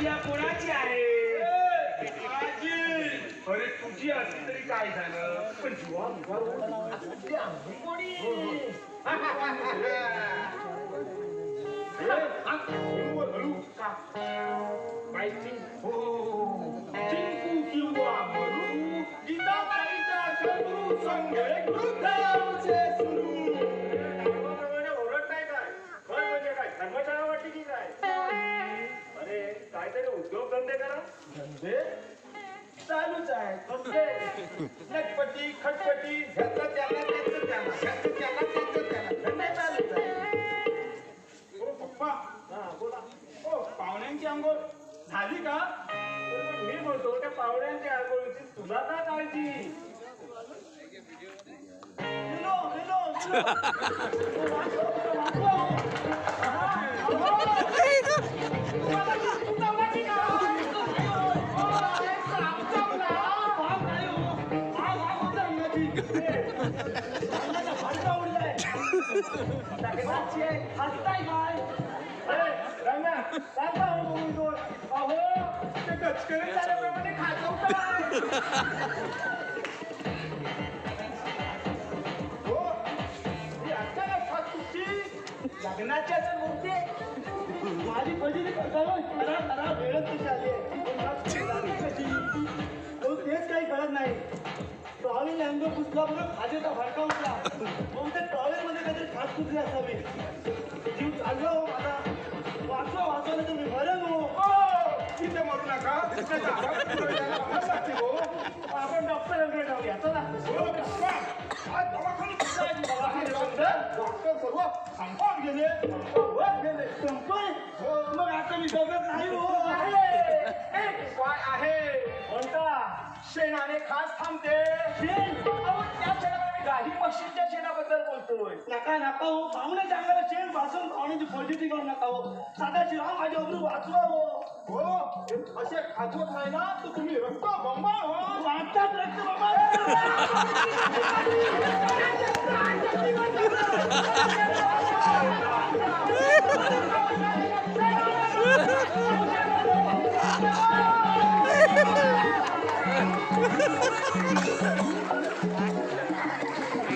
क्रिया कोणाची आहे? अरे तुझी असली तरी काय झालं? पण जीवा ते आम्ही कोणी? हळू का? माहिती हो चिंकू किंवा मरू संघ युद्धाचे सुरू. काहीतरी उद्योगधंदे करा. धंदे? चालूच आहे. कसले नटपटी खटपटी ह्याचं त्याला त्याचं त्याला ह्याचं त्याला त्याचं त्याला. धंदे चालूच आहे. ओ पप्पा. हा बोला. पाहुण्यांची अंघोळ झाली का? मी म्हणतो त्या पाहुण्यांच्या आंघोळीची तुला का काळजी? गेलो गेलो लग्नाची असं बोलते माझी फजिती करताना खरा वेळच कशी आली तो तेच काही कळत नाही. तो आम्ही लँगो पुसला म्हणून खाजेचा भडका उठला. कुठली असावी जीव चाललो हो माझा. वाचवा वाचवा नाही तर मी मरण हो. इथे मरू नका. हो. आपण डॉक्टरांकडे जाऊया. चला. हो. डॉक्टर सर्व संपवून गेले. गेले. संपय मग आता मी जगत नाही हो. आहे. कोणता? शेणाने खास थांबते. शेण? गाई म्हशींच्या शेणाबद्दल बोलतोय. नका नका हो. पाहुणे चांगला शेण भासून पाहुण्याची फजिती करू नका हो. साधा शिवा माझ्या अब्रू वाचवा हो. हो असे खाजवत नाही ना तर तुम्ही रक्त बंबा हो वाचतात रक्त बाबा Ha ha ha!